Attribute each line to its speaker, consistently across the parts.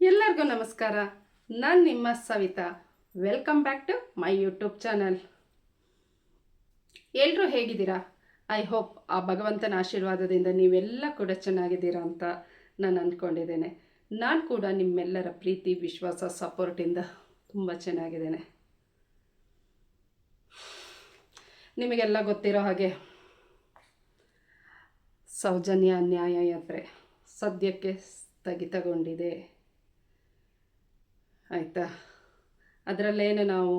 Speaker 1: ಎಲ್ಲರಿಗೂ ನಮಸ್ಕಾರ. ನಾನು ನಿಮ್ಮ Savita. Welcome back to my YouTube channel ಎಲ್ಲರೂ ಹೇಗಿದ್ದೀರಾ? ಐ ಹೋಪ್ ಆ ಭಗವಂತನ ಆಶೀರ್ವಾದದಿಂದ ನೀವೆಲ್ಲ ಕೂಡ ಚೆನ್ನಾಗಿದ್ದೀರಾ ಅಂತ ನಾನು ಅಂದ್ಕೊಂಡಿದ್ದೇನೆ ನಾನು ಕೂಡ ನಿಮ್ಮೆಲ್ಲರ ಪ್ರೀತಿ, ವಿಶ್ವಾಸ ಸಪೋರ್ಟಿಂದ ತುಂಬ ಚೆನ್ನಾಗಿದ್ದೇನೆ. ನಿಮಗೆಲ್ಲ ಗೊತ್ತಿರೋ ಹಾಗೆ ಸೌಜನ್ಯ ನ್ಯಾಯ ಯಾತ್ರೆ ಸದ್ಯಕ್ಕೆ ಸ್ಥಗಿತಗೊಂಡಿದೆ. ಆಯಿತಾ? ಅದರಲ್ಲೇನು ನಾವು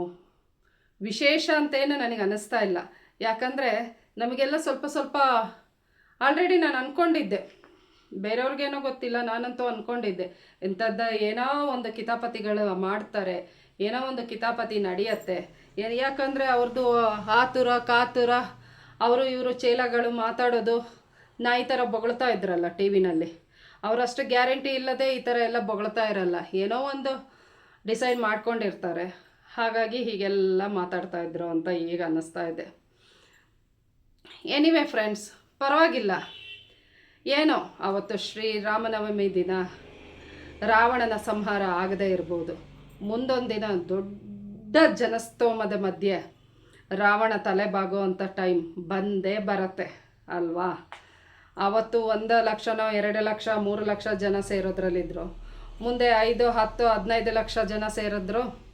Speaker 1: ವಿಶೇಷ ಅಂತೇನು ನನಗೆ ಅನ್ನಿಸ್ತಾ ಇಲ್ಲ. ಯಾಕಂದರೆ ನಮಗೆಲ್ಲ ಸ್ವಲ್ಪ ಸ್ವಲ್ಪ ಆಲ್ರೆಡಿ ನಾನು ಅಂದ್ಕೊಂಡಿದ್ದೆ ಬೇರೆಯವ್ರಿಗೇನೋ ಗೊತ್ತಿಲ್ಲ, ನಾನಂತೂ ಅಂದ್ಕೊಂಡಿದ್ದೆ ಇಂಥದ್ದು ಏನೋ ಒಂದು ಕಿತಾಪತಿಗಳು ಮಾಡ್ತಾರೆ, ಏನೋ ಒಂದು ಕಿತಾಪತಿ ನಡೆಯತ್ತೆ. ಯಾಕಂದರೆ ಅವ್ರದ್ದು ಆತುರ, ಕಾತುರ, ಅವರು ಇವರು ಚೇಲಗಳು ಮಾತಾಡೋದು ನಾಯಿ ಥರ ಬೊಗಳ್ತಾ ಇದ್ರಲ್ಲ ಟಿ ವಿನಲ್ಲಿ. ಅವರಷ್ಟು ಗ್ಯಾರಂಟಿ ಇಲ್ಲದೆ ಈ ಥರ ಎಲ್ಲ ಬೊಗಳ್ತಾ ಇರಲ್ಲ. ಏನೋ ಒಂದು ಡಿಸೈಡ್ ಮಾಡ್ಕೊಂಡಿರ್ತಾರೆ. ಹಾಗಾಗಿ ಹೀಗೆಲ್ಲ ಮಾತಾಡ್ತಾ ಇದ್ರು ಅಂತ ಈಗ ಅನ್ನಿಸ್ತಾ ಇದೆ. ಎನಿವೆ ಫ್ರೆಂಡ್ಸ್ ಪರವಾಗಿಲ್ಲ. ಏನೋ, ಅವತ್ತು ಶ್ರೀರಾಮನವಮಿ ದಿನ, ರಾವಣನ ಸಂಹಾರ ಆಗದೇ ಇರ್ಬೋದು. ಮುಂದೊಂದು ದಿನ ದೊಡ್ಡ ಜನಸ್ತೋಮದ ಮಧ್ಯೆ ರಾವಣ ತಲೆ ಬಾಗುವಂಥ ಟೈಮ್ ಬಂದೇ ಬರತ್ತೆ, ಅಲ್ವಾ? ಅವತ್ತು ಒಂದು ಲಕ್ಷನೋ, ಎರಡು ಲಕ್ಷ, ಮೂರು ಲಕ್ಷ ಜನ ಸೇರೋದ್ರಲ್ಲಿದ್ದರು ಮುಂದೆ ಐದು, ಹತ್ತು, ಹದಿನೈದು ಲಕ್ಷ ಜನ ಸೇರಿದ್ರು.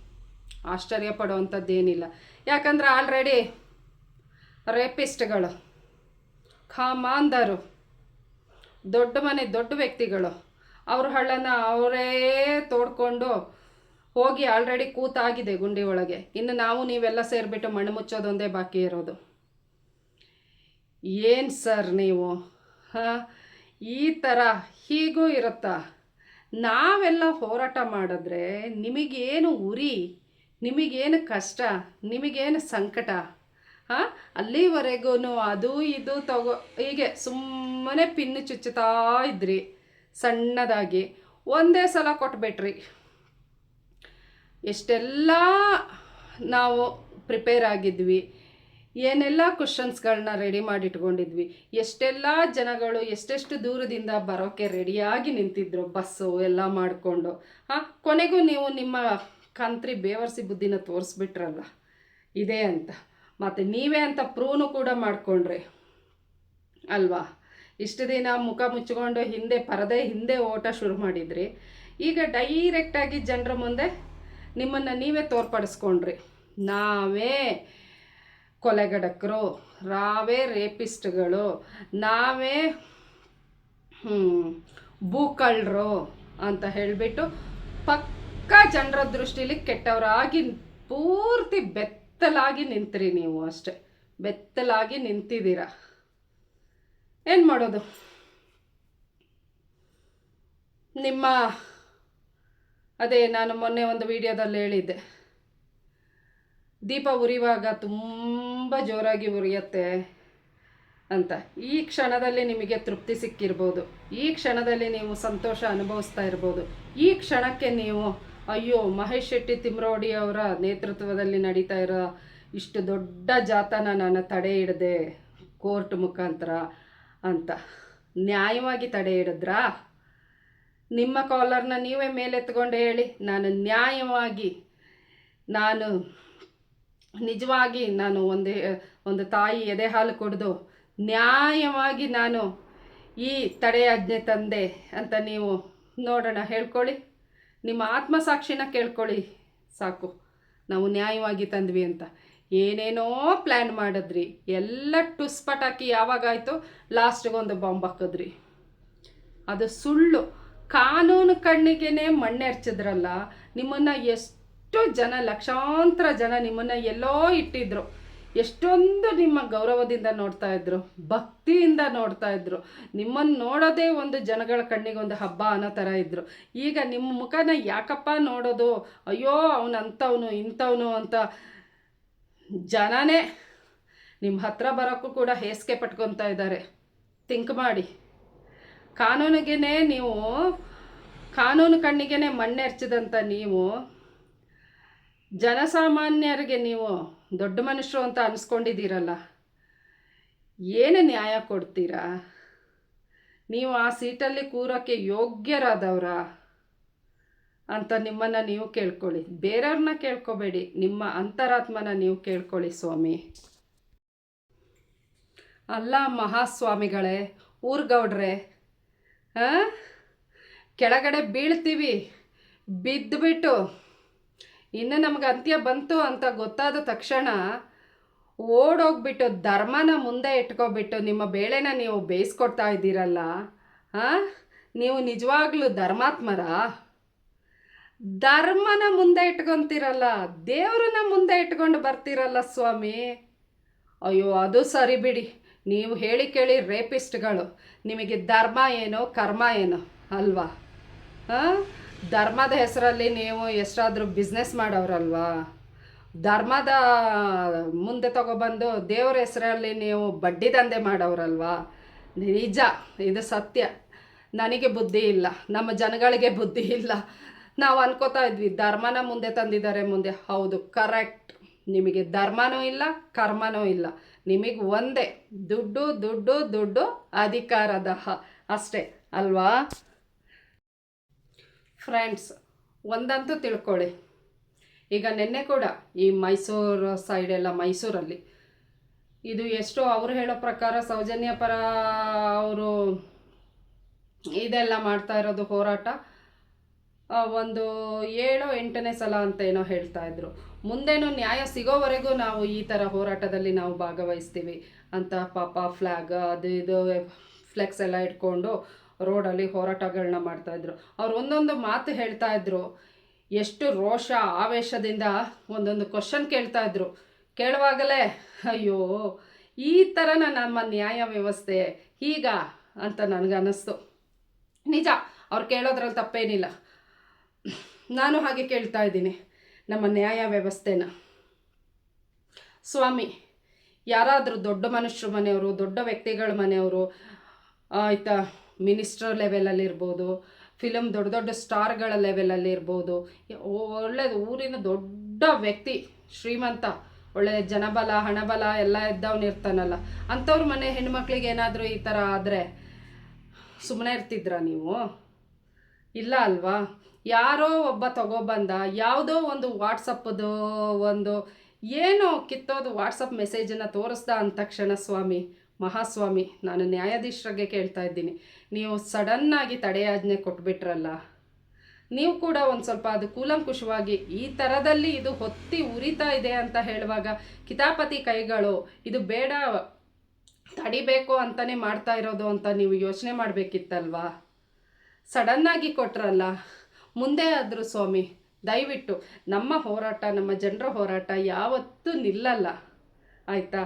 Speaker 1: ಆಶ್ಚರ್ಯ ಪಡುವಂಥದ್ದೇನಿಲ್ಲ. ಯಾಕಂದ್ರೆ ಆಲ್ರೆಡಿ ರೇಪಿಸ್ಟ್ಗಳು ಖಾಮಾಂದರು ದೊಡ್ಡ ಮನೆ, ದೊಡ್ಡ ವ್ಯಕ್ತಿಗಳು, ಅವ್ರ ಹಳ್ಳನ ಅವರೇ ತೋಡ್ಕೊಂಡು ಹೋಗಿ ಆಲ್ರೆಡಿ ಕೂತಾಗಿದೆ ಗುಂಡಿ ಒಳಗೆ. ಇನ್ನು ನಾವು ನೀವೆಲ್ಲ ಸೇರಿಬಿಟ್ಟು ಮಣ್ಣು ಮುಚ್ಚೋದೊಂದೇ ಬಾಕಿ ಇರೋದು. ಏನು ಸರ್ ನೀವು? ಹಾಂ? ಈ ಥರ ಹೀಗೂ ಇರುತ್ತಾ? ನಾವೆಲ್ಲ ಹೋರಾಟ ಮಾಡಿದ್ರೆ ನಿಮಗೇನು ಉರಿ, ನಿಮಗೇನು ಕಷ್ಟ, ನಿಮಗೇನು ಸಂಕಟ? ಹಾಂ? ಅಲ್ಲಿವರೆಗೂ ಅದು ಇದು ತಗೋ, ಹೀಗೆ ಸುಮ್ಮನೆ ಪಿನ್ನು ಚುಚ್ಚುತ್ತಾ ಇದ್ರಿ, ಸಣ್ಣದಾಗಿ. ಒಂದೇ ಸಲ ಕೊಟ್ಬಿಟ್ರಿ. ಎಷ್ಟೆಲ್ಲ ನಾವು ಪ್ರಿಪೇರ್ ಆಗಿದ್ವಿ. ಏನೆಲ್ಲ ಕ್ವಶನ್ಸ್ಗಳನ್ನ ರೆಡಿ ಮಾಡಿಟ್ಕೊಂಡಿದ್ವಿ. ಎಷ್ಟೆಲ್ಲ ಜನಗಳು ಎಷ್ಟೆಷ್ಟು ದೂರದಿಂದ ಬರೋಕ್ಕೆ ರೆಡಿಯಾಗಿ ನಿಂತಿದ್ರು ಬಸ್ಸು, ಎಲ್ಲ ಮಾಡಿಕೊಂಡು. ಹಾಂ, ಕೊನೆಗೂ ನೀವು ನಿಮ್ಮ ಕಂತ್ರಿ ಬೇವರ್ಸಿ ಬುದ್ಧಿನ ತೋರಿಸ್ಬಿಟ್ರಲ್ಲ, ಇದೆ ಅಂತ. ಮತ್ತು ನೀವೇ ಅಂತ ಪ್ರೂನು ಕೂಡ ಮಾಡಿಕೊಂಡ್ರಿ, ಅಲ್ವಾ? ಇಷ್ಟು ದಿನ ಮುಖ ಮುಚ್ಕೊಂಡು ಹಿಂದೆ, ಪರದೆ ಹಿಂದೆ ಓಟ ಶುರು ಮಾಡಿದ್ರಿ. ಈಗ ಡೈರೆಕ್ಟಾಗಿ ಜನರ ಮುಂದೆ ನಿಮ್ಮನ್ನು ನೀವೇ ತೋರ್ಪಡಿಸ್ಕೊಂಡ್ರಿ. ನಾವೇ ಕೊಲೆಗಡಕರು, ರಾವೇ ರೇಪಿಸ್ಟ್ಗಳು, ನಾವೇ ಬೂಕಳ್ಳರು ಅಂತ ಹೇಳಿಬಿಟ್ಟು ಪಕ್ಕ ಜನರ ದೃಷ್ಟಿಲಿ ಕೆಟ್ಟವರಾಗಿ ಪೂರ್ತಿ ಬೆತ್ತಲಾಗಿ ನಿಂತ್ರಿ ನೀವು ಅಷ್ಟೆ. ಬೆತ್ತಲಾಗಿ ನಿಂತಿದ್ದೀರ. ಏನು ಮಾಡೋದು? ನಿಮ್ಮ, ಅದೇ ನಾನು ಮೊನ್ನೆ ಒಂದು ವಿಡಿಯೋದಲ್ಲಿ ಹೇಳಿದ್ದೆ. ದೀಪ ಉರಿವಾಗ ತುಂಬ ಜೋರಾಗಿ ಉರಿಯತ್ತೆ ಅಂತ. ಈ ಕ್ಷಣದಲ್ಲಿ ನಿಮಗೆ ತೃಪ್ತಿ ಸಿಕ್ಕಿರ್ಬೋದು. ಈ ಕ್ಷಣದಲ್ಲಿ ನೀವು ಸಂತೋಷ ಅನುಭವಿಸ್ತಾ ಇರ್ಬೋದು. ಈ ಕ್ಷಣಕ್ಕೆ ನೀವು, ಅಯ್ಯೋ, ಮಹೇಶ್ ಶೆಟ್ಟಿ ತಿಮ್ರೋಡಿ ಅವರ ನೇತೃತ್ವದಲ್ಲಿ ನಡೀತಾ ಇರೋ ಇಷ್ಟು ದೊಡ್ಡ ಜಾತನ ನಾನು ತಡೆ ಹಿಡಿದೆ ಕೋರ್ಟ್ ಮುಖಾಂತರ ಅಂತ. ನ್ಯಾಯವಾಗಿ ತಡೆ ಹಿಡಿದ್ರಾ? ನಿಮ್ಮ ಕಾಲರ್ನ ನೀವೇ ಮೇಲೆತ್ಕೊಂಡು ಹೇಳಿ. ನಾನು ನ್ಯಾಯವಾಗಿ, ನಾನು ನಿಜವಾಗಿ ನಾನು ಒಂದು ಒಂದು ತಾಯಿ ಎದೆ ಹಾಲು ಕುಡಿದು ನ್ಯಾಯವಾಗಿ ನಾನು ಈ ತಡೆಯಾಜ್ಞೆ ತಂದೆ ಅಂತ ನೀವು ನೋಡೋಣ, ಹೇಳ್ಕೊಳ್ಳಿ. ನಿಮ್ಮ ಆತ್ಮಸಾಕ್ಷಿನ ಕೇಳ್ಕೊಳ್ಳಿ. ಸಾಕು, ನಾವು ನ್ಯಾಯವಾಗಿ ತಂದ್ವಿ ಅಂತ. ಏನೇನೋ ಪ್ಲ್ಯಾನ್ ಮಾಡಿದ್ರಿ, ಎಲ್ಲ ಟುಸ್ ಪಟಾಕಿ ಯಾವಾಗಾಯಿತು? ಲಾಸ್ಟಿಗೆ ಒಂದು ಬಾಂಬ್ ಹಾಕಿದ್ರಿ. ಅದು ಸುಳ್ಳು. ಕಾನೂನು ಕಣ್ಣಿಗೆ ಮಣ್ಣೆರ್ಚಿದ್ರಲ್ಲ, ನಿಮ್ಮನ್ನು ಎಷ್ಟು ಜನ, ಲಕ್ಷಾಂತರ ಜನ ನಿಮ್ಮನ್ನು ಎಲ್ಲೋ ಇಟ್ಟಿದ್ರು. ಎಷ್ಟೊಂದು ನಿಮ್ಮ ಗೌರವದಿಂದ ನೋಡ್ತಾ ಇದ್ರು, ಭಕ್ತಿಯಿಂದ ನೋಡ್ತಾ ಇದ್ರು. ನಿಮ್ಮನ್ನು ನೋಡೋದೇ ಒಂದು ಜನಗಳ ಕಣ್ಣಿಗೆ ಒಂದು ಹಬ್ಬ ಅನ್ನೋ ಥರ ಇದ್ರು. ಈಗ ನಿಮ್ಮ ಮುಖನ ಯಾಕಪ್ಪ ನೋಡೋದು? ಅಯ್ಯೋ, ಅವನು ಅಂಥವನು ಇಂಥವನು ಅಂತ ಜನನೇ ನಿಮ್ಮ ಹತ್ರ ಬರೋಕ್ಕೂ ಕೂಡ ಹೇಸಿಗೆ ಪಟ್ಕೊತಾ ಇದ್ದಾರೆ. ಥಿಂಕ್ ಮಾಡಿ. ಕಾನೂನಿಗೆ ನೀವು, ಕಾನೂನು ಕಣ್ಣಿಗೆ ಮಣ್ಣೆರ್ಚಿದಂಥ ನೀವು ಜನಸಾಮಾನ್ಯರಿಗೆ ನೀವು ದೊಡ್ಡ ಮನುಷ್ಯರು ಅಂತ ಅನಿಸ್ಕೊಂಡಿದ್ದೀರಲ್ಲ, ಏನು ನ್ಯಾಯ ಕೊಡ್ತೀರಾ? ನೀವು ಆ ಸೀಟಲ್ಲಿ ಕೂರೋಕ್ಕೆ ಯೋಗ್ಯರಾದವರ ಅಂತ ನಿಮ್ಮನ್ನು ನೀವು ಕೇಳ್ಕೊಳ್ಳಿ. ಬೇರೆಯವ್ರನ್ನ ಕೇಳ್ಕೊಬೇಡಿ. ನಿಮ್ಮ ಅಂತರಾತ್ಮನ ನೀವು ಕೇಳ್ಕೊಳ್ಳಿ ಸ್ವಾಮಿ. ಅಲ್ಲ ಮಹಾಸ್ವಾಮಿಗಳೇ, ಊರ್ಗೌಡ್ರೆ? ಕೆಳಗಡೆ ಬೀಳ್ತೀವಿ ಬಿದ್ದುಬಿಟ್ಟು ಇನ್ನು ನಮ್ಗೆ ಅಂತ್ಯ ಬಂತು ಅಂತ ಗೊತ್ತಾದ ತಕ್ಷಣ ಓಡೋಗ್ಬಿಟ್ಟು ಧರ್ಮನ ಮುಂದೆ ಇಟ್ಕೊಬಿಟ್ಟು ನಿಮ್ಮ ಬೇಳೆನ ನೀವು ಬೇಯಿಸ್ಕೊಡ್ತಾ ಇದ್ದೀರಲ್ಲ ಹಾಂ ನೀವು ನಿಜವಾಗ್ಲೂ ಧರ್ಮಾತ್ಮರ? ಧರ್ಮನ ಮುಂದೆ ಇಟ್ಕೊಂತೀರಲ್ಲ, ದೇವ್ರನ್ನ ಮುಂದೆ ಇಟ್ಕೊಂಡು ಬರ್ತೀರಲ್ಲ ಸ್ವಾಮಿ? ಅಯ್ಯೋ, ಅದು ಸರಿ ಬಿಡಿ. ನೀವು ಹೇಳಿ ಕೇಳಿ ರೇಪಿಸ್ಟ್ಗಳು, ನಿಮಗೆ ಧರ್ಮ ಏನು ಕರ್ಮ ಏನು, ಅಲ್ವಾ? ಹಾಂ ಧರ್ಮದ ಹೆಸರಲ್ಲಿ ನೀವು ಎಷ್ಟಾದರೂ ಬಿಸ್ನೆಸ್ ಮಾಡೋರಲ್ವಾ? ಧರ್ಮದ ಮುಂದೆ ತಗೊಬಂದು ದೇವರ ಹೆಸರಲ್ಲಿ ನೀವು ಬಡ್ಡಿ ದಂಧೆ ಮಾಡೋರಲ್ವಾ? ನಿಜ, ಇದು ಸತ್ಯ. ನನಗೆ ಬುದ್ಧಿ ಇಲ್ಲ, ನಮ್ಮ ಜನಗಳಿಗೆ ಬುದ್ಧಿ ಇಲ್ಲ. ನಾವು ಅನ್ಕೋತಾ ಇದ್ವಿ, ಧರ್ಮನ ಮುಂದೆ ತಂದಿದ್ದಾರೆ ಮುಂದೆ. ಹೌದು ಕರೆಕ್ಟ್ ನಿಮಗೆ ಧರ್ಮನೂ ಇಲ್ಲ, ಕರ್ಮನೂ ಇಲ್ಲ. ನಿಮಗೆ ಒಂದೇ, ದುಡ್ಡು ದುಡ್ಡು ದುಡ್ಡು, ಅಧಿಕಾರದ ಅಷ್ಟೇ, ಅಲ್ವಾ? ಫ್ರೆಂಡ್ಸ್, ಒಂದಂತೂ ತಿಳ್ಕೊಳ್ಳಿ. ಈಗ ನಿನ್ನೆ ಕೂಡ ಈ ಮೈಸೂರು ಸೈಡೆಲ್ಲ ಮೈಸೂರಲ್ಲಿ ಇದು ಎಷ್ಟೋ ಅವರು ಹೇಳೋ ಪ್ರಕಾರ ಸೌಜನ್ಯ ಪರ ಅವರು ಇದೆಲ್ಲ ಮಾಡ್ತಾ ಇರೋದು ಹೋರಾಟ. ಒಂದು ಏಳು ಎಂಟನೇ ಸಲ ಅಂತ ಏನೋ ಹೇಳ್ತಾ ಇದ್ರು. ಮುಂದೇನು ನ್ಯಾಯ ಸಿಗೋವರೆಗೂ ನಾವು ಈ ಥರ ಹೋರಾಟದಲ್ಲಿ ನಾವು ಭಾಗವಹಿಸ್ತೀವಿ ಅಂತ ಪಾಪ ಫ್ಲ್ಯಾಗ್ ಅದು ಇದು ಫ್ಲೆಕ್ಸ್ ಎಲ್ಲ ಇಟ್ಕೊಂಡು ರೋಡಲ್ಲಿ ಹೋರಾಟಗಳನ್ನ ಮಾಡ್ತಾಯಿದ್ರು. ಅವ್ರು ಒಂದೊಂದು ಮಾತು ಹೇಳ್ತಾ ಇದ್ರು ಎಷ್ಟು ರೋಷ, ಆವೇಶದಿಂದ ಒಂದೊಂದು ಕ್ವಶನ್ ಕೇಳ್ತಾ ಇದ್ರು ಕೇಳುವಾಗಲೇ, ಅಯ್ಯೋ, ಈ ಥರನ ನಮ್ಮ ನ್ಯಾಯ ವ್ಯವಸ್ಥೆ ಹೀಗ? ಅಂತ ನನಗನ್ನಿಸ್ತು. ನಿಜ, ಅವ್ರು ಕೇಳೋದ್ರಲ್ಲಿ ತಪ್ಪೇನಿಲ್ಲ. ನಾನು ಹಾಗೆ ಕೇಳ್ತಾ ಇದ್ದೀನಿ ನಮ್ಮ ನ್ಯಾಯ ವ್ಯವಸ್ಥೆನ. ಸ್ವಾಮಿ, ಯಾರಾದರೂ ದೊಡ್ಡ ಮನುಷ್ಯರ ಮನೆಯವರು, ದೊಡ್ಡ ವ್ಯಕ್ತಿಗಳ ಮನೆಯವರು, ಆಯಿತಾ ಮಿನಿಸ್ಟರ್ ಲೆವೆಲಲ್ಲಿ ಇರ್ಬೋದು ಫಿಲಮ್ ದೊಡ್ಡ ದೊಡ್ಡ ಸ್ಟಾರ್ಗಳ ಲೆವೆಲಲ್ಲಿ ಇರ್ಬೋದು ಒಳ್ಳೆಯದು ಊರಿನ ದೊಡ್ಡ ವ್ಯಕ್ತಿ, ಶ್ರೀಮಂತ, ಒಳ್ಳೆ ಜನಬಲ, ಹಣಬಲ ಎಲ್ಲ ಇದ್ದವನು ಇರ್ತಾನಲ್ಲ, ಅಂಥವ್ರ ಮನೆ ಹೆಣ್ಮಕ್ಳಿಗೆ ಏನಾದರೂ ಈ ಥರ ಆದರೆ ಸುಮ್ಮನೆ ಇರ್ತಿದ್ರಾ ನೀವು? ಇಲ್ಲ ಅಲ್ವಾ? ಯಾರೋ ಒಬ್ಬ ತಗೋಬಂದ, ಯಾವುದೋ ಒಂದು ವಾಟ್ಸಪ್ಪದು ಒಂದು ಏನೋ ಕಿತ್ತೋದು ವಾಟ್ಸಪ್ ಮೆಸೇಜನ್ನು ತೋರಿಸ್ದ ಅಂದ ತಕ್ಷಣ ಸ್ವಾಮಿ, ಮಹಾಸ್ವಾಮಿ, ನಾನು ನ್ಯಾಯಾಧೀಶರಿಗೆ ಕೇಳ್ತಾ ಇದ್ದೀನಿ. ನೀವು ಸಡನ್ನಾಗಿ ತಡೆಯಾಜ್ಞೆ ಕೊಟ್ಬಿಟ್ರಲ್ಲ, ನೀವು ಕೂಡ ಒಂದು ಸ್ವಲ್ಪ ಅದು ಕೂಲಂಕುಷವಾಗಿ ಈ ಥರದಲ್ಲಿ ಇದು ಹೊತ್ತಿ ಉರಿತಾ ಇದೆ ಅಂತ ಹೇಳುವಾಗ ಕಿತಾಪತಿ ಕೈಗಳು ಇದು ಬೇಡ, ತಡಿಬೇಕು ಅಂತಲೇ ಮಾಡ್ತಾ ಇರೋದು ಅಂತ ನೀವು ಯೋಚನೆ ಮಾಡಬೇಕಿತ್ತಲ್ವಾ? ಸಡನ್ನಾಗಿ ಕೊಟ್ರಲ್ಲ, ಮುಂದೆ ಆದರೂ ಸ್ವಾಮಿ, ದಯವಿಟ್ಟು ನಮ್ಮ ಹೋರಾಟ, ನಮ್ಮ ಜನರ ಹೋರಾಟ ಯಾವತ್ತೂ ನಿಲ್ಲಲ್ಲ, ಆಯಿತಾ?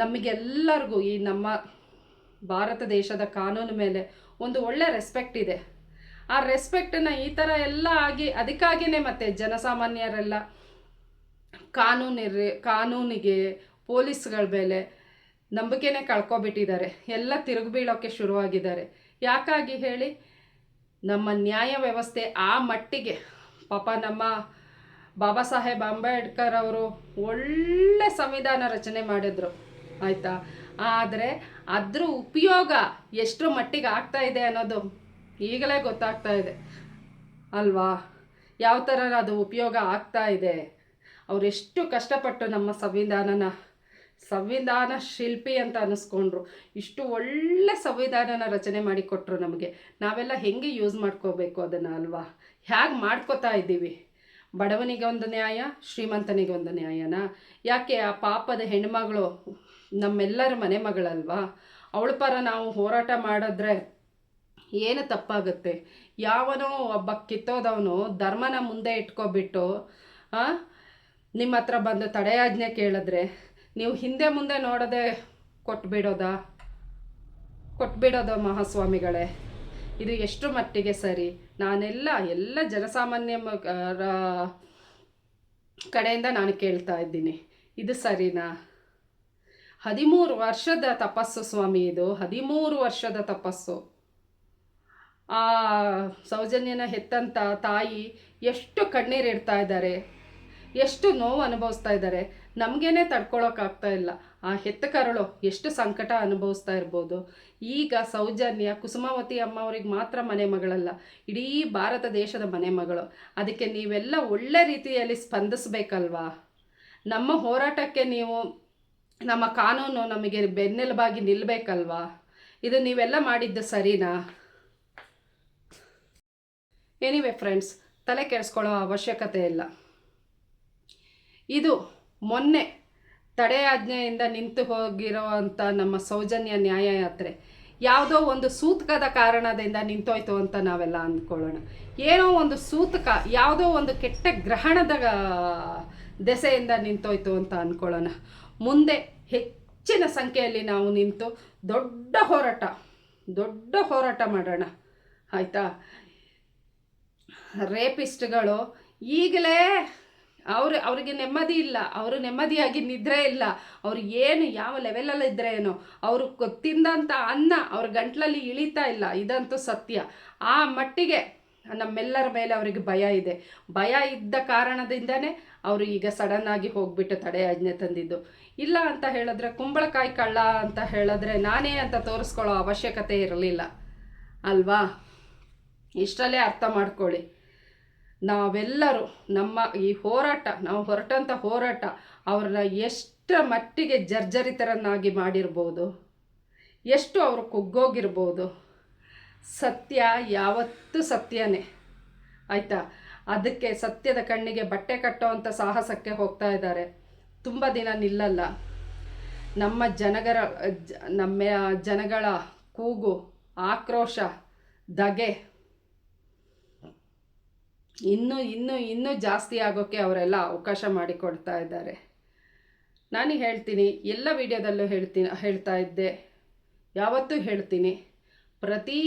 Speaker 1: ನಮಗೆಲ್ಲರಿಗೂ ಈ ನಮ್ಮ ಭಾರತ ದೇಶದ ಕಾನೂನು ಮೇಲೆ ಒಂದು ಒಳ್ಳೆ ರೆಸ್ಪೆಕ್ಟ್ ಇದೆ. ಆ ರೆಸ್ಪೆಕ್ಟನ್ನು ಈ ಥರ ಎಲ್ಲ ಆಗಿ ಅದಕ್ಕಾಗಿಯೇ ಮತ್ತೆ ಜನಸಾಮಾನ್ಯರೆಲ್ಲ ಕಾನೂನಿರ್ರಿ ಕಾನೂನಿಗೆ, ಪೊಲೀಸ್ಗಳ ಮೇಲೆ ನಂಬಿಕೆನೇ ಕಳ್ಕೊಬಿಟ್ಟಿದ್ದಾರೆ. ಎಲ್ಲ ತಿರುಗಿ ಬೀಳೋಕ್ಕೆ ಶುರುವಾಗಿದ್ದಾರೆ. ಯಾಕಾಗಿ ಹೇಳಿ? ನಮ್ಮ ನ್ಯಾಯ ವ್ಯವಸ್ಥೆ ಆ ಮಟ್ಟಿಗೆ ಪಾಪ ನಮ್ಮ ಬಾಬಾ ಸಾಹೇಬ್ ಅಂಬೇಡ್ಕರ್ ಅವರು ಒಳ್ಳೆ ಸಂವಿಧಾನ ರಚನೆ ಮಾಡಿದ್ರು. ಆಯಿತಾ? ಆದರೆ ಅದ್ರ ಉಪಯೋಗ ಎಷ್ಟರ ಮಟ್ಟಿಗೆ ಆಗ್ತಾ ಇದೆ ಅನ್ನೋದು ಈಗಲೇ ಗೊತ್ತಾಗ್ತಾ ಇದೆ. ಅಲ್ವಾ? ಯಾವ ಥರ ಅದು ಉಪಯೋಗ ಆಗ್ತಾ ಇದೆ? ಅವರೆಷ್ಟು ಕಷ್ಟಪಟ್ಟು ನಮ್ಮ ಸಂವಿಧಾನನ, ಸಂವಿಧಾನ ಶಿಲ್ಪಿ ಅಂತ ಅನ್ನಿಸ್ಕೊಂಡ್ರು ಇಷ್ಟು ಒಳ್ಳೆ ಸಂವಿಧಾನನ ರಚನೆ ಮಾಡಿಕೊಟ್ರು ನಮಗೆ. ನಾವೆಲ್ಲ ಹೆಂಗೆ ಯೂಸ್ ಮಾಡ್ಕೋಬೇಕು ಅದನ್ನು, ಅಲ್ವಾ? ಹೇಗೆ ಮಾಡ್ಕೋತಾ ಇದ್ದೀವಿ? ಬಡವನಿಗೆ ಒಂದು ನ್ಯಾಯ, ಶ್ರೀಮಂತನಿಗೆ ಒಂದು ನ್ಯಾಯನ? ಯಾಕೆ ಆ ಪಾಪದ ಹೆಣ್ಮಗಳು ನಮ್ಮೆಲ್ಲರ ಮನೆ ಮಗಳಲ್ವಾ? ಅವಳ ಪರ ನಾವು ಹೋರಾಟ ಮಾಡಿದ್ರೆ ಏನು ತಪ್ಪಾಗುತ್ತೆ? ಯಾವನೋ ಒಬ್ಬ ಕಿತ್ತೋದವನು ಧರ್ಮನ ಮುಂದೆ ಇಟ್ಕೊಬಿಟ್ಟು ನಿಮ್ಮ ಹತ್ರ ಬಂದು ತಡೆಯಾಜ್ಞೆ ಕೇಳಿದ್ರೆ ನೀವು ಹಿಂದೆ ಮುಂದೆ ನೋಡದೆ ಕೊಟ್ಬಿಡೋದಾ? ಕೊಟ್ಬಿಡೋದು ಮಹಾಸ್ವಾಮಿಗಳೇ? ಇದು ಎಷ್ಟು ಮಟ್ಟಿಗೆ ಸರಿ? ನಾನೆಲ್ಲ, ಎಲ್ಲ ಜನಸಾಮಾನ್ಯ ಕಡೆಯಿಂದ ನಾನು ಕೇಳ್ತಾ ಇದ್ದೀನಿ. ಇದು ಸರಿನಾ? ಹದಿಮೂರು ವರ್ಷದ ತಪಸ್ಸು ಸ್ವಾಮಿ ಇದು, ಹದಿಮೂರು ವರ್ಷದ ತಪಸ್ಸು. ಆ ಸೌಜನ್ಯನ ಹೆತ್ತಂತ ತಾಯಿ ಎಷ್ಟು ಕಣ್ಣೀರು ಇಡ್ತಾ ಇದ್ದಾರೆ, ಎಷ್ಟು ನೋವು ಅನುಭವಿಸ್ತಾ ಇದ್ದಾರೆ, ನಮಗೇನೆ ತಡ್ಕೊಳ್ಳೋಕ್ಕಾಗ್ತಾ ಇಲ್ಲ. ಆ ಹೆತ್ತ ಕರಳು ಎಷ್ಟು ಸಂಕಟ ಅನುಭವಿಸ್ತಾ ಇರ್ಬೋದು. ಈಗ ಸೌಜನ್ಯ ಕುಸುಮಾವತಿ ಅಮ್ಮ ಅವ್ರಿಗೆ ಮಾತ್ರ ಮನೆ ಮಗಳಲ್ಲ, ಇಡೀ ಭಾರತ ದೇಶದ ಮನೆ ಮಗಳು. ಅದಕ್ಕೆ ನೀವೆಲ್ಲ ಒಳ್ಳೆ ರೀತಿಯಲ್ಲಿ ಸ್ಪಂದಿಸ್ಬೇಕಲ್ವಾ? ನಮ್ಮ ಹೋರಾಟಕ್ಕೆ ನೀವು ನಮ್ಮ ಕಾನೂನು ನಮಗೆ ಬೆನ್ನೆಲುಬಾಗಿ ನಿಲ್ಲಬೇಕಲ್ವಾ ಇದು ನೀವೆಲ್ಲ ಮಾಡಿದ್ದು ಸರಿನಾ? ಎನಿವೆ ಫ್ರೆಂಡ್ಸ್ ತಲೆ ಕೆಡಿಸ್ಕೊಳ್ಳೋ ಅವಶ್ಯಕತೆ ಇಲ್ಲ. ಇದು ಮೊನ್ನೆ ತಡೆಯಾಜ್ಞೆಯಿಂದ ನಿಂತು ಹೋಗಿರೋವಂಥ ನಮ್ಮ ಸೌಜನ್ಯ ನ್ಯಾಯಯಾತ್ರೆ. ಯಾವುದೋ ಒಂದು ಸೂತಕದ ಕಾರಣದಿಂದ ನಿಂತೋಯ್ತು ಅಂತ ನಾವೆಲ್ಲ ಅಂದ್ಕೊಳ್ಳೋಣ. ಏನೋ ಒಂದು ಸೂತಕ, ಯಾವುದೋ ಒಂದು ಕೆಟ್ಟ ಗ್ರಹಣದ ದೆಸೆಯಿಂದ ನಿಂತೋಯ್ತು ಅಂತ ಅಂದ್ಕೊಳ್ಳೋಣ. ಮುಂದೆ ಹೆಚ್ಚಿನ ಸಂಖ್ಯೆಯಲ್ಲಿ ನಾವು ನಿಂತು ದೊಡ್ಡ ಹೋರಾಟ ದೊಡ್ಡ ಹೋರಾಟ ಮಾಡೋಣ. ಆಯಿತಾ? ರೇಪಿಸ್ಟ್ಗಳು ಈಗಲೇ ಅವರು, ಅವರಿಗೆ ನೆಮ್ಮದಿ ಇಲ್ಲ, ಅವರು ನೆಮ್ಮದಿಯಾಗಿ ನಿದ್ರೆ ಇಲ್ಲ, ಅವ್ರು ಏನು ಯಾವ ಲೆವೆಲಲ್ಲಿ ಇದ್ರೆ ಏನೋ, ಅವರು ತಿಂದಂಥ ಅನ್ನ ಅವ್ರ ಗಂಟ್ಲಲ್ಲಿ ಇಳಿತಾ ಇಲ್ಲ, ಇದಂತೂ ಸತ್ಯ. ಆ ಮಟ್ಟಿಗೆ ನಮ್ಮೆಲ್ಲರ ಮೇಲೆ ಅವರಿಗೆ ಭಯ ಇದೆ. ಭಯ ಇದ್ದ ಕಾರಣದಿಂದನೇ ಅವರು ಈಗ ಸಡನ್ ಆಗಿ ಹೋಗ್ಬಿಟ್ಟು ಆಜ್ಞೆ ತಂದಿದ್ದು. ಇಲ್ಲ ಅಂತ ಹೇಳಿದ್ರೆ ಕುಂಬಳಕಾಯಿ ಕಳ್ಳ ಅಂತ ಹೇಳಿದ್ರೆ ನಾನೇ ಅಂತ ತೋರಿಸ್ಕೊಳ್ಳೋ ಅವಶ್ಯಕತೆ ಇರಲಿಲ್ಲ. ಅಲ್ವಾ? ಇಷ್ಟರಲ್ಲೇ ಅರ್ಥ ಮಾಡ್ಕೊಳ್ಳಿ. ನಾವೆಲ್ಲರೂ ನಮ್ಮ ಈ ಹೋರಾಟ, ನಾವು ಹೊರಟಂಥ ಹೋರಾಟ ಅವ್ರನ್ನ ಎಷ್ಟರ ಮಟ್ಟಿಗೆ ಜರ್ಜರಿತರನ್ನಾಗಿ ಮಾಡಿರ್ಬೋದು? ಎಷ್ಟು ಅವರು ಕುಗ್ಗೋಗಿರ್ಬೋದು? ಸತ್ಯ ಯಾವತ್ತೂ ಸತ್ಯನೇ. ಆಯಿತಾ? ಅದಕ್ಕೆ ಸತ್ಯದ ಕಣ್ಣಿಗೆ ಬಟ್ಟೆ ಕಟ್ಟೋವಂಥ ಸಾಹಸಕ್ಕೆ ಹೋಗ್ತಾ ಇದ್ದಾರೆ. ತುಂಬ ದಿನ ನಿಲ್ಲಲ್ಲ. ನಮ್ಮ ಜನಗರ ನಮ್ಮ ಜನಗಳ ಕೂಗು, ಆಕ್ರೋಶ ದಗೆ ಇನ್ನೂ ಇನ್ನೂ ಇನ್ನೂ ಜಾಸ್ತಿ ಆಗೋಕ್ಕೆ ಅವರೆಲ್ಲ ಅವಕಾಶ ಮಾಡಿಕೊಡ್ತಾ ಇದ್ದಾರೆ. ನಾನು ಹೇಳ್ತೀನಿ, ಎಲ್ಲ ವಿಡಿಯೋದಲ್ಲೂ ಹೇಳ್ತೀನಿ, ಹೇಳ್ತಾ ಇದ್ದೆ. ಯಾವತ್ತೂ ಹೇಳ್ತೀನಿ, ಪ್ರತಿ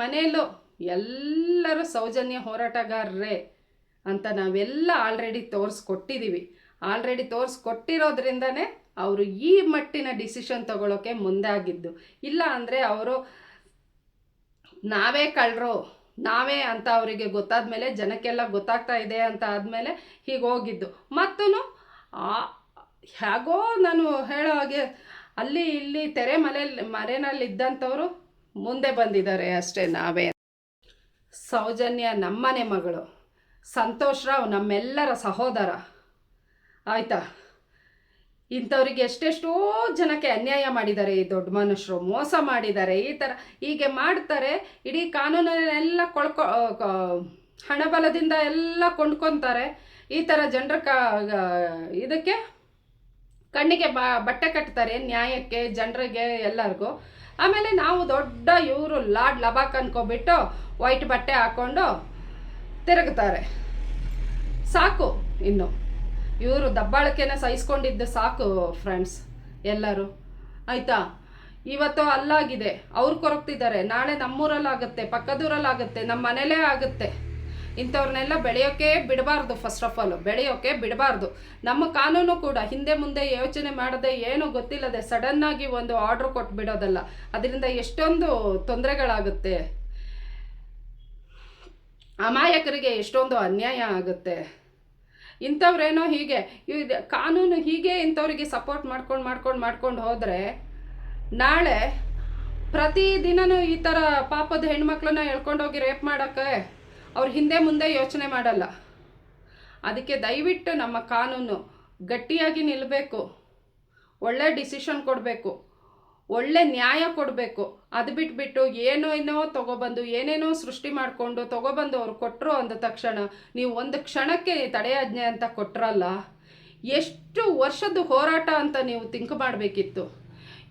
Speaker 1: ಮನೆಯಲ್ಲೂ ಎಲ್ಲರೂ ಸೌಜನ್ಯ ಹೋರಾಟಗಾರರೇ ಅಂತ ನಾವೆಲ್ಲ ಆಲ್ರೆಡಿ ತೋರಿಸ್ಕೊಟ್ಟಿದ್ದೀವಿ ಆಲ್ರೆಡಿ ತೋರಿಸ್ಕೊಟ್ಟಿರೋದ್ರಿಂದನೇ ಅವರು ಈ ಮಟ್ಟಿನ ಡಿಸಿಷನ್ ತಗೊಳ್ಳೋಕ್ಕೆ ಮುಂದೆ ಆಗಿದ್ದು. ಇಲ್ಲ ಅಂದರೆ ಅವರು ನಾವೇ ಕಳ್ಳರು ನಾವೇ ಅಂತ ಅವರಿಗೆ ಗೊತ್ತಾದ ಮೇಲೆ ಜನಕ್ಕೆಲ್ಲ ಗೊತ್ತಾಗ್ತಾ ಇದೆ ಅಂತ ಆದಮೇಲೆ ಹೀಗೆ ಹೋಗಿದ್ದು. ಮತ್ತು ಹೇಗೋ ನಾನು ಹೇಳೋ ಹಾಗೆ ಅಲ್ಲಿ ಇಲ್ಲಿ ತೆರೆ ಮರೆನಲ್ಲಿ ಇದ್ದಂಥವ್ರು ಮುಂದೆ ಬಂದಿದ್ದಾರೆ ಅಷ್ಟೇ ನಾವೇ. ಸೌಜನ್ಯ ನಮ್ಮನೆ ಮಗಳು. ಸಂತೋಷ್ ರಾವ್ ನಮ್ಮೆಲ್ಲರ ಸಹೋದರ. ಆಯಿತಾ? ಇಂಥವ್ರಿಗೆ ಎಷ್ಟೆಷ್ಟೋ ಜನಕ್ಕೆ ಅನ್ಯಾಯ ಮಾಡಿದ್ದಾರೆ ಈ ದೊಡ್ಡ ಮನುಷ್ಯರು. ಮೋಸ ಮಾಡಿದ್ದಾರೆ. ಈ ಥರ ಹೀಗೆ ಮಾಡ್ತಾರೆ. ಇಡೀ ಕಾನೂನನ್ನೆಲ್ಲ ಕೊಳ್ಕೊ ಹಣಬಲದಿಂದ ಎಲ್ಲ ಕೊಂಡ್ಕೊತಾರೆ. ಈ ಥರ ಜನರ ಕ ಇದಕ್ಕೆ ಕಣ್ಣಿಗೆ ಬಟ್ಟೆ ಕಟ್ತಾರೆ. ನ್ಯಾಯಕ್ಕೆ, ಜನರಿಗೆ ಎಲ್ಲರಿಗೂ. ಆಮೇಲೆ ನಾವು ದೊಡ್ಡ ಇವರು ಲಾಡ್ ಲಬಾಕ್ ಅನ್ಕೊಬಿಟ್ಟು ವೈಟ್ ಬಟ್ಟೆ ಹಾಕ್ಕೊಂಡು ತಿರುಗ್ತಾರೆ. ಸಾಕು ಇನ್ನು. ಇವರು ದಬ್ಬಾಳಿಕೆನ ಸಹಿಸ್ಕೊಂಡಿದ್ದು ಸಾಕು ಫ್ರೆಂಡ್ಸ್ ಎಲ್ಲರೂ. ಆಯಿತಾ? ಇವತ್ತು ಅಲ್ಲಾಗಿದೆ. ಅವ್ರು ಕೊರಗ್ತಿದ್ದಾರೆ. ನಾಳೆ ನಮ್ಮೂರಲ್ಲಾಗುತ್ತೆ, ಪಕ್ಕದೂರಲ್ಲಾಗುತ್ತೆ ನಮ್ಮ ಮನೇಲೇ ಆಗುತ್ತೆ. ಇಂಥವ್ರನ್ನೆಲ್ಲ ಬೆಳೆಯೋಕೆ ಬಿಡಬಾರ್ದು ಫಸ್ಟ್ ಆಫ್ ಆಲ್ ಬೆಳೆಯೋಕೆ ಬಿಡಬಾರ್ದು. ನಮ್ಮ ಕಾನೂನು ಕೂಡ ಹಿಂದೆ ಮುಂದೆ ಯೋಚನೆ ಮಾಡದೆ ಏನು ಗೊತ್ತಿಲ್ಲದೆ ಸಡನ್ನಾಗಿ ಒಂದು ಆರ್ಡ್ರ್ ಕೊಟ್ಬಿಡೋದಲ್ಲ. ಅದರಿಂದ ಎಷ್ಟೊಂದು ತೊಂದರೆಗಳಾಗುತ್ತೆ. ಅಮಾಯಕರಿಗೆ ಎಷ್ಟೊಂದು ಅನ್ಯಾಯ ಆಗುತ್ತೆ. ಇಂಥವ್ರೇನೋ ಹೀಗೆ ಕಾನೂನು ಹೀಗೆ ಇಂಥವ್ರಿಗೆ ಸಪೋರ್ಟ್ ಮಾಡ್ಕೊಂಡು ಮಾಡ್ಕೊಂಡು ಮಾಡ್ಕೊಂಡು ಹೋದರೆ ನಾಳೆ ಪ್ರತಿದಿನನೂ ಈ ಥರ ಪಾಪದ ಹೆಣ್ಮಕ್ಳನ್ನ ಎಳ್ಕೊಂಡೋಗಿ ರೇಪ್ ಮಾಡೋಕ್ಕೆ ಅವ್ರು ಹಿಂದೆ ಮುಂದೆ ಯೋಚನೆ ಮಾಡಲ್ಲ. ಅದಕ್ಕೆ ದಯವಿಟ್ಟು ನಮ್ಮ ಕಾನೂನು ಗಟ್ಟಿಯಾಗಿ ನಿಲ್ಲಬೇಕು ಒಳ್ಳೆ ಡಿಸಿಷನ್ ಕೊಡಬೇಕು. ಒಳ್ಳೆ ನ್ಯಾಯ ಕೊಡಬೇಕು. ಅದು ಬಿಟ್ಬಿಟ್ಟು ಏನೋ ಏನೋ ತಗೊಬಂದು, ಏನೇನೋ ಸೃಷ್ಟಿ ಮಾಡಿಕೊಂಡು ತೊಗೊಬಂದು ಅವ್ರು ಕೊಟ್ಟರು ಅಂದ ತಕ್ಷಣ ನೀವು ಒಂದು ಕ್ಷಣಕ್ಕೆ ತಡೆಯಾಜ್ಞೆ ಅಂತ ಕೊಟ್ರಲ್ಲ, ಎಷ್ಟು ವರ್ಷದ ಹೋರಾಟ ಅಂತ ನೀವು ತಿಂಕ್ ಮಾಡಬೇಕಿತ್ತು.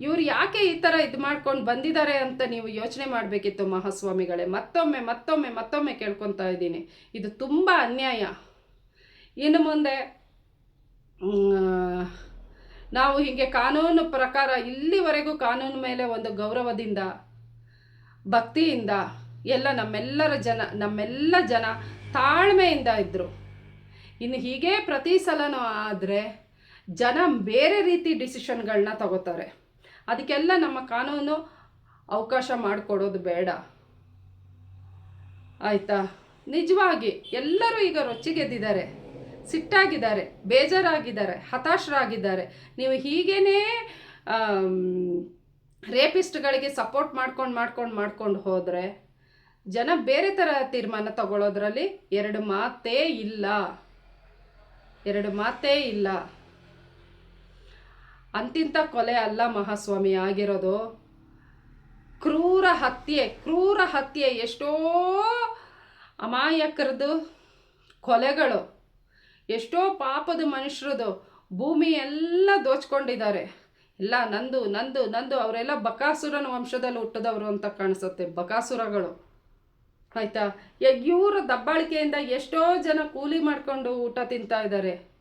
Speaker 1: ಇವ್ರು ಯಾಕೆ ಈ ಥರ ಇದು ಮಾಡ್ಕೊಂಡು ಬಂದಿದ್ದಾರೆ ಅಂತ ನೀವು ಯೋಚನೆ ಮಾಡಬೇಕಿತ್ತು ಮಹಾಸ್ವಾಮಿಗಳೇ. ಮತ್ತೊಮ್ಮೆ ಮತ್ತೊಮ್ಮೆ ಮತ್ತೊಮ್ಮೆ ಕೇಳ್ಕೊತಾ ಇದ್ದೀನಿ. ಇದು ತುಂಬ ಅನ್ಯಾಯ. ಇನ್ನು ಮುಂದೆ ನಾವು ಹೀಗೆ ಕಾನೂನು ಪ್ರಕಾರ ಇಲ್ಲಿವರೆಗೂ ಕಾನೂನು ಮೇಲೆ ಒಂದು ಗೌರವದಿಂದ, ಭಕ್ತಿಯಿಂದ ಎಲ್ಲ ನಮ್ಮೆಲ್ಲರ ಜನ, ನಮ್ಮೆಲ್ಲ ಜನ ತಾಳ್ಮೆಯಿಂದ ಇದ್ದರು ಇನ್ನು ಹೀಗೆ ಪ್ರತಿ ಸಲನೂ ಆದರೆ ಜನ ಬೇರೆ ರೀತಿ ಡಿಸಿಷನ್ಗಳನ್ನ ತಗೋತಾರೆ. ಅದಕ್ಕೆಲ್ಲ ನಮ್ಮ ಕಾನೂನು ಅವಕಾಶ ಮಾಡಿಕೊಡೋದು ಬೇಡ. ಆಯಿತಾ? ನಿಜವಾಗಿ ಎಲ್ಲರೂ ಈಗ ರೊಚ್ಚಿಗೆದ್ದಿದ್ದಾರೆ. ಸಿಟ್ಟಾಗಿದ್ದಾರೆ, ಬೇಜಾರಾಗಿದ್ದಾರೆ, ಹತಾಶರಾಗಿದ್ದಾರೆ. ನೀವು ಹೀಗೇನೇ ರೇಪಿಸ್ಟ್ಗಳಿಗೆ ಸಪೋರ್ಟ್ ಮಾಡ್ಕೊಂಡು ಮಾಡ್ಕೊಂಡು ಮಾಡ್ಕೊಂಡು ಹೋದರೆ, ಜನ ಬೇರೆ ಥರ ತೀರ್ಮಾನ ತಗೊಳ್ಳೋದ್ರಲ್ಲಿ ಎರಡು ಮಾತೇ ಇಲ್ಲ. ಎರಡು ಮಾತೇ ಇಲ್ಲ. ಅಂತಿಂಥ ಕೊಲೆ ಅಲ್ಲ ಮಹಾಸ್ವಾಮಿ, ಆಗಿರೋದು? ಕ್ರೂರ ಹತ್ಯೆ ಕ್ರೂರ ಹತ್ಯೆ, ಎಷ್ಟೋ ಅಮಾಯಕರದು ಕೊಲೆಗಳು, ಎಷ್ಟೋ ಪಾಪದ ಮನುಷ್ಯರದು ಭೂಮಿ ಎಲ್ಲ ದೋಚ್ಕೊಂಡಿದ್ದಾರೆ. ಎಲ್ಲ ನಂದು ನಂದು ನಂದು, ಅವರೆಲ್ಲ ಬಕಾಸುರನ ವಂಶದಲ್ಲಿ ಹುಟ್ಟಿದವರು ಅಂತ ಕಾಣಿಸುತ್ತೆ, ಬಕಾಸುರಗಳು. ಆಯಿತಾ? ಇವರ ದಬ್ಬಾಳಿಕೆಯಿಂದ ಎಷ್ಟೋ ಜನ ಕೂಲಿ ಮಾಡಿಕೊಂಡು ಊಟ ತಿಂತಾ ಇದ್ದಾರೆ.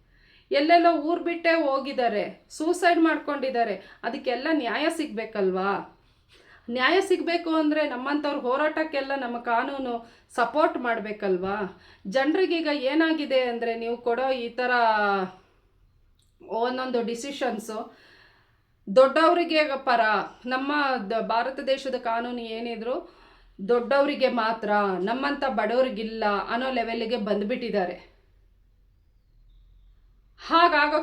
Speaker 1: ಎಲ್ಲೆಲ್ಲೋ ಊರು ಬಿಟ್ಟೇ ಹೋಗಿದ್ದಾರೆ ಸೂಸೈಡ್ ಮಾಡ್ಕೊಂಡಿದ್ದಾರೆ, ಅದಕ್ಕೆಲ್ಲ ನ್ಯಾಯ ಸಿಗಬೇಕಲ್ವಾ? ನ್ಯಾಯ ಸಿಗಬೇಕು ಅಂದರೆ ನಮ್ಮಂಥವ್ರ ಹೋರಾಟಕ್ಕೆಲ್ಲ ನಮ್ಮ ಕಾನೂನು ಸಪೋರ್ಟ್ ಮಾಡಬೇಕಲ್ವಾ? ಜನರಿಗೀಗ ಏನಾಗಿದೆ ಅಂದರೆ ನೀವು ಕೊಡೋ ಈ ಥರ ಒಂದೊಂದು ಡಿಸಿಷನ್ಸು ದೊಡ್ಡವರಿಗೆ ಪರ, ನಮ್ಮ ಭಾರತ ದೇಶದ ಕಾನೂನು ಏನಿದ್ರು ದೊಡ್ಡವರಿಗೆ ಮಾತ್ರ, ನಮ್ಮಂಥ ಬಡವರಿಗಿಲ್ಲ ಅನ್ನೋ ಲೆವೆಲ್ಗೆ ಬಂದುಬಿಟ್ಟಿದ್ದಾರೆ.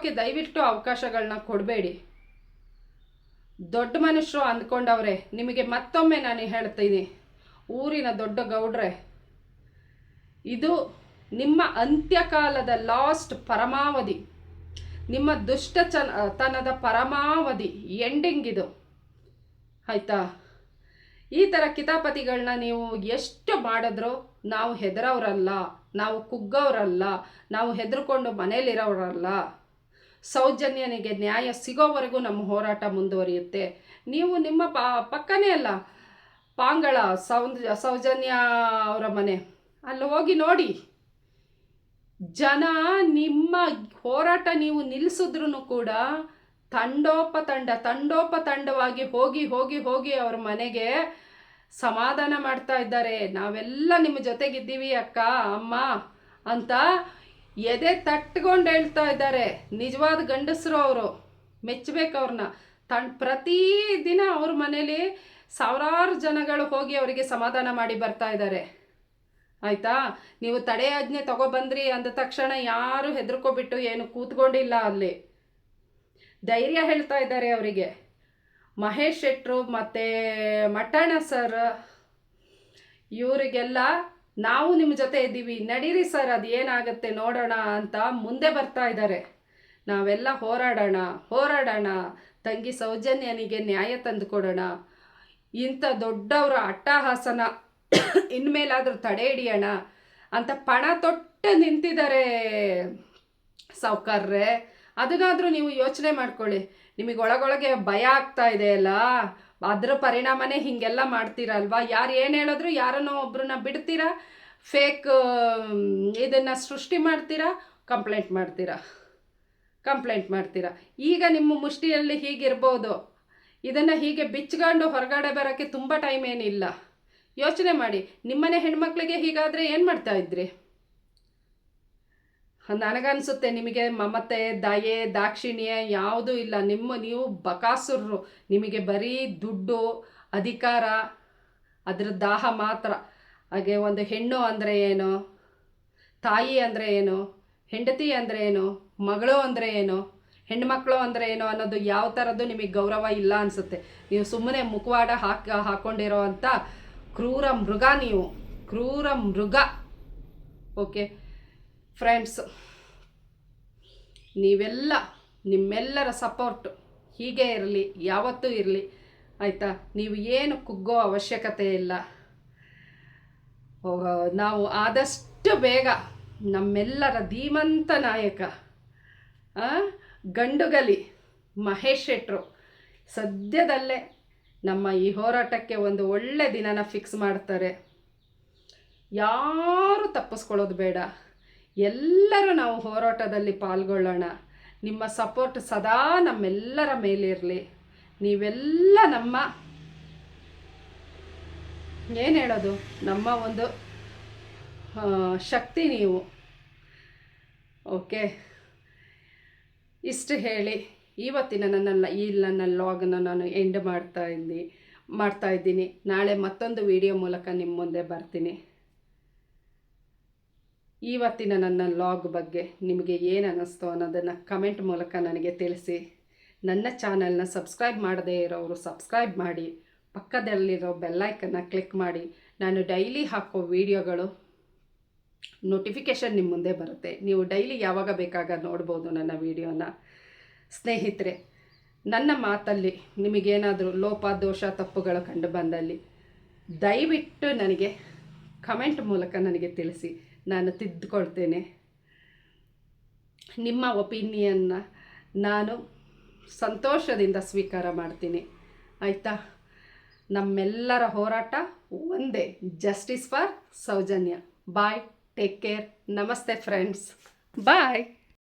Speaker 1: ಹಾಗಾಗೋಕ್ಕೆ ದಯವಿಟ್ಟು ಅವಕಾಶಗಳನ್ನ ಕೊಡಬೇಡಿ. ದೊಡ್ಡ ಮನುಷ್ಯರು ಅಂದ್ಕೊಂಡವ್ರೆ, ನಿಮಗೆ ಮತ್ತೊಮ್ಮೆ ನಾನು ಹೇಳ್ತೀನಿ ಊರಿನ ದೊಡ್ಡ ಗೌಡ್ರೆ, ಇದು ನಿಮ್ಮ ಅಂತ್ಯಕಾಲದ ಲಾಸ್ಟ್ ಪರಮಾವಧಿ. ನಿಮ್ಮ ದುಷ್ಟ ತನದ ಪರಮಾವಧಿ, ಎಂಡಿಂಗ್ ಇದು. ಆಯ್ತಾ? ಈ ಥರ ಕಿತಾಪತಿಗಳನ್ನ ನೀವು ಎಷ್ಟು ಮಾಡಿದ್ರೂ ನಾವು ಹೆದರವ್ರಲ್ಲ ನಾವು ಕುಗ್ಗವರಲ್ಲ, ನಾವು ಹೆದರ್ಕೊಂಡು ಮನೇಲಿರೋರಲ್ಲ. ಸೌಜನ್ಯನಿಗೆ ನ್ಯಾಯ ಸಿಗೋವರೆಗೂ ನಮ್ಮ ಹೋರಾಟ ಮುಂದುವರಿಯುತ್ತೆ. ನೀವು ನಿಮ್ಮ ಪ, ಪಕ್ಕನೇ ಅಲ್ಲ, ಪಾಂಗಳ ಸೌಂದ, ಸೌಜನ್ಯ ಅವರ ಮನೆ. ಅಲ್ಲಿ ಹೋಗಿ ನೋಡಿ. ಜನ ನಿಮ್ಮ ಹೋರಾಟ ನೀವು ನಿಲ್ಲಿಸಿದ್ರು ಕೂಡ ತಂಡೋಪ ತಂಡ ತಂಡೋಪ ತಂಡವಾಗಿ ಹೋಗಿ ಹೋಗಿ ಹೋಗಿ ಅವ್ರ ಮನೆಗೆ ಸಮಾಧಾನ ಮಾಡ್ತಾ ಇದ್ದಾರೆ. ನಾವೆಲ್ಲ ನಿಮ್ಮ ಜೊತೆಗಿದ್ದೀವಿ ಅಕ್ಕ, ಅಮ್ಮ ಅಂತ ಎದೆ ತಟ್ಕೊಂಡು ಹೇಳ್ತಾ ಇದ್ದಾರೆ. ನಿಜವಾದ ಗಂಡಸರು ಅವರು. ಮೆಚ್ಚಬೇಕು ಅವ್ರನ್ನ ಪ್ರತಿ ದಿನ ಅವ್ರ ಮನೇಲಿ ಸಾವಿರಾರು ಜನಗಳು ಹೋಗಿ ಅವರಿಗೆ ಸಮಾಧಾನ ಮಾಡಿ ಬರ್ತಾ ಇದ್ದಾರೆ. ಆಯಿತಾ? ನೀವು ತಡೆಯಾಜ್ಞೆ ತಗೊಬಂದ್ರಿ ಅಂದ ತಕ್ಷಣ ಯಾರು ಹೆದರ್ಕೊಬಿಟ್ಟು ಏನು ಕೂತ್ಕೊಂಡಿಲ್ಲ ಅಲ್ಲಿ. ಧೈರ್ಯ ಹೇಳ್ತಾ ಇದ್ದಾರೆ ಅವರಿಗೆ. ಮಹೇಶ್ ಶೆಟ್ರು ಮತ್ತು ಮಟ್ಟಣ್ಣ ಸರ್, ಇವರಿಗೆಲ್ಲ ನಾವು ನಿಮ್ಮ ಜೊತೆ ಇದ್ದೀವಿ. ನಡೀರಿ ಸರ್, ಅದು ಏನಾಗುತ್ತೆ ನೋಡೋಣ ಅಂತ ಮುಂದೆ ಬರ್ತಾ ಇದ್ದಾರೆ. ನಾವೆಲ್ಲ ಹೋರಾಡೋಣ ಹೋರಾಡೋಣ. ತಂಗಿ ಸೌಜನ್ಯನಿಗೆ ನ್ಯಾಯ ತಂದು ಕೊಡೋಣ ಇಂಥ ದೊಡ್ಡವರ ಅಟ್ಟಹಾಸನ, ಇನ್ಮೇಲಾದರೂ ತಡೆ ಹಿಡಿಯೋಣ ಅಂತ ಪಣ ತೊಟ್ಟು ನಿಂತಿದ್ದಾರೆ ಸಾವುಕಾರ್ರೆ. ಅದನ್ನಾದರೂ ನೀವು ಯೋಚನೆ ಮಾಡ್ಕೊಳ್ಳಿ. ನಿಮಗೆ ಒಳಗೊಳಗೆ ಭಯ ಆಗ್ತಾ ಇದೆ ಅಲ್ಲ? ಅದ್ರ ಪರಿಣಾಮನೇ ಹೀಗೆಲ್ಲ ಮಾಡ್ತೀರಲ್ವಾ ಯಾರು ಏನು ಹೇಳಿದ್ರು ಯಾರನ್ನೋ ಒಬ್ರನ್ನ ಬಿಡ್ತೀರಾ? ಫೇಕ್ ಇದನ್ನು ಸೃಷ್ಟಿ ಮಾಡ್ತೀರಾ? ಕಂಪ್ಲೇಂಟ್ ಮಾಡ್ತೀರಾ? ಕಂಪ್ಲೇಂಟ್ ಮಾಡ್ತೀರಾ? ಈಗ ನಿಮ್ಮ ಮುಷ್ಟಿಯಲ್ಲಿ ಹೀಗಿರ್ಬೋದು. ಇದನ್ನು ಹೀಗೆ ಬಿಚ್ಕೊಂಡು ಹೊರಗಡೆ ಬರೋಕ್ಕೆ ತುಂಬ ಟೈಮ್ ಏನಿಲ್ಲ. ಯೋಚನೆ ಮಾಡಿ. ನಿಮ್ಮನೆ ಹೆಣ್ಮಕ್ಳಿಗೆ ಹೀಗಾದರೆ ಏನು ಮಾಡ್ತಾ ಇದ್ರಿ? ನನಗನ್ಸುತ್ತೆ ನಿಮಗೆ ಮಮತೆ, ದಯೆ, ದಾಕ್ಷಿಣ್ಯ ಯಾವುದೂ ಇಲ್ಲ. ನಿಮ್ಮ, ನೀವು ಬಕಾಸುರರು. ನಿಮಗೆ ಬರೀ ದುಡ್ಡು, ಅಧಿಕಾರ, ಅದರ ದಾಹ ಮಾತ್ರ. ಹಾಗೆ ಒಂದು ಹೆಣ್ಣು ಅಂದರೆ ಏನು? ತಾಯಿ ಅಂದರೆ ಏನು? ಹೆಂಡತಿ ಅಂದರೆ ಏನು? ಮಗಳು ಅಂದರೆ ಏನು? ಹೆಣ್ಮಕ್ಳು ಅಂದರೆ ಏನು ಅನ್ನೋದು ಯಾವ ಥರದ್ದು ನಿಮಗೆ ಗೌರವ ಇಲ್ಲ ಅನಿಸುತ್ತೆ. ನೀವು ಸುಮ್ಮನೆ ಮುಖವಾಡ ಹಾಕಿ ಹಾಕ್ಕೊಂಡಿರೋ ಅಂಥ ಕ್ರೂರ ಮೃಗ ನೀವು. ಕ್ರೂರ ಮೃಗ. ಓಕೆ? ಫ್ರೆಂಡ್ಸ್ ನೀವೆಲ್ಲ, ನಿಮ್ಮೆಲ್ಲರ ಸಪೋರ್ಟ್ ಹೀಗೆ ಇರಲಿ, ಯಾವತ್ತೂ ಇರಲಿ, ಆಯಿತಾ? ನೀವು ಏನು ಕುಗ್ಗೋ ಅವಶ್ಯಕತೆ ಇಲ್ಲ. ನಾವು ಆದಷ್ಟು ಬೇಗ ನಮ್ಮೆಲ್ಲರ ಧೀಮಂತ ನಾಯಕ ಗಂಡುಗಲಿ, ಮಹೇಶ್ ಶೆಟ್ರು, ಸದ್ಯದಲ್ಲೇ ನಮ್ಮ ಈ ಹೋರಾಟಕ್ಕೆ ಒಂದು ಒಳ್ಳೆ ದಿನನ ಫಿಕ್ಸ್ ಮಾಡ್ತಾರೆ. ಯಾರು ತಪ್ಪಿಸ್ಕೊಳ್ಳೋದು ಬೇಡ. ಎಲ್ಲರೂ ನಾವು ಹೋರಾಟದಲ್ಲಿ ಪಾಲ್ಗೊಳ್ಳೋಣ. ನಿಮ್ಮ ಸಪೋರ್ಟ್ ಸದಾ ನಮ್ಮೆಲ್ಲರ ಮೇಲಿರಲಿ ನೀವೆಲ್ಲ ನಮ್ಮ ಏನು ಹೇಳೋದು? ನಮ್ಮ ಒಂದು ಶಕ್ತಿ ನೀವು. ಓಕೆ ಇಷ್ಟು ಹೇಳಿ. ಇವತ್ತಿನ ನನ್ನ ಈ ನನ್ನ ಲಾಗನ್ನು ನಾನು ಎಂಡ್ ಮಾಡ್ತಾ ಇದ್ದೀನಿ ಮಾಡ್ತಾ ಇದ್ದೀನಿ. ನಾಳೆ ಮತ್ತೊಂದು ವಿಡಿಯೋ ಮೂಲಕ ನಿಮ್ಮ ಮುಂದೆ ಬರ್ತೀನಿ. ಇವತ್ತಿನ ನನ್ನ ಲಾಗ್ ಬಗ್ಗೆ ನಿಮಗೆ ಏನು ಅನ್ನಿಸ್ತು ಅನ್ನೋದನ್ನು ಕಮೆಂಟ್ ಮೂಲಕ ನನಗೆ ತಿಳಿಸಿ. ನನ್ನ ಚಾನಲ್ನ ಸಬ್ಸ್ಕ್ರೈಬ್ ಮಾಡದೇ ಇರೋರು ಸಬ್ಸ್ಕ್ರೈಬ್ ಮಾಡಿ. ಪಕ್ಕದಲ್ಲಿರೋ ಬೆಲ್ಲೈಕನ್ನು ಕ್ಲಿಕ್ ಮಾಡಿ. ನಾನು ಡೈಲಿ ಹಾಕೋ ವೀಡಿಯೋಗಳು ನೋಟಿಫಿಕೇಷನ್ ನಿಮ್ಮ ಮುಂದೆ ಬರುತ್ತೆ. ನೀವು ಡೈಲಿ ಯಾವಾಗ ಬೇಕಾಗ ನೋಡ್ಬೋದು ನನ್ನ ವೀಡಿಯೋನ ಸ್ನೇಹಿತರೆ, ನನ್ನ ಮಾತಲ್ಲಿ ನಿಮಗೇನಾದರೂ ಲೋಪ, ದೋಷ, ತಪ್ಪುಗಳು ಕಂಡು ಬಂದಲ್ಲಿ ದಯವಿಟ್ಟು ನನಗೆ ಕಮೆಂಟ್ ಮೂಲಕ ನನಗೆ ತಿಳಿಸಿ. ನಾನು ತಿದ್ದುಕೊಳ್ತೇನೆ. ನಿಮ್ಮ ಒಪಿನಿಯನ್ನ ನಾನು ಸಂತೋಷದಿಂದ ಸ್ವೀಕಾರ ಮಾಡ್ತೀನಿ. ಆಯಿತಾ? ನಮ್ಮೆಲ್ಲರ ಹೋರಾಟ ಒಂದೇ. Justice for Soujanya. Bye take care ನಮಸ್ತೆ ಫ್ರೆಂಡ್ಸ್ ಬಾಯ್